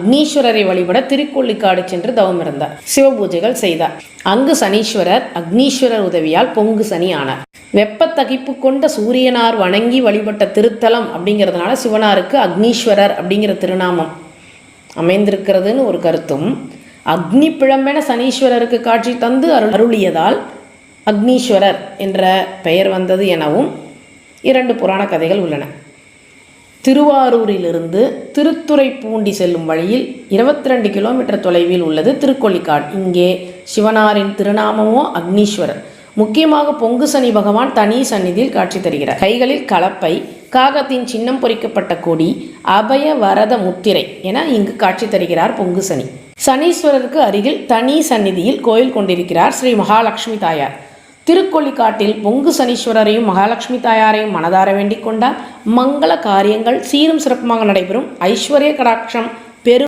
அக்னீஸ்வரரை வழிபட திருக்கொள்ளிக்காடு சென்று தவம் இருந்தார். சிவபூஜைகள் செய்தார். அங்கு சனீஸ்வரர் அக்னீஸ்வரர் உதவியால் பொங்கு சனி ஆனார். வெப்பத்தகிப்பு கொண்ட சூரியனார் வணங்கி வழிபட்ட திருத்தலம் அப்படிங்கிறதுனால சிவனாருக்கு அக்னீஸ்வரர் அப்படிங்கிற திருநாமம் அமைந்திருக்கிறதுன்னு ஒரு கருத்தும் அக்னி பிழம்பென சனீஸ்வரருக்கு காட்சி தந்து அருள் அருளியதால் அக்னீஸ்வரர் என்ற பெயர் வந்தது எனவும் இரண்டு புராண கதைகள் உள்ளன. திருவாரூரிலிருந்து திருத்துறைப்பூண்டி செல்லும் வழியில் இருபத்தி ரெண்டு கிலோமீட்டர் தொலைவில் உள்ளது திருக்கொள்ளிக்காடு இங்கே சிவனாரின் திருநாமமோ அக்னீஸ்வரர். முக்கியமாக பொங்கு சனி பகவான் தனி சந்நிதியில் காட்சி தருகிறார். கைகளில் கலப்பை காகத்தின் சின்னம் பொறிக்கப்பட்ட கொடி அபய வரத முத்திரை என இங்கு காட்சி தருகிறார் பொங்கு சனி. சனீஸ்வரருக்கு அருகில் தனி சந்நிதியில் கோயில் கொண்டிருக்கிறார் ஸ்ரீ மகாலட்சுமி தாயார். திருக்கொள்ளிக்காட்டில் பொங்கு சனீஸ்வரரையும் மகாலட்சுமி தாயாரையும் மனதார வேண்டிக் கொண்டால் மங்கள காரியங்கள் சீரும் சிறப்புமாக நடைபெறும். ஐஸ்வர்ய கடாட்சம் பெரும்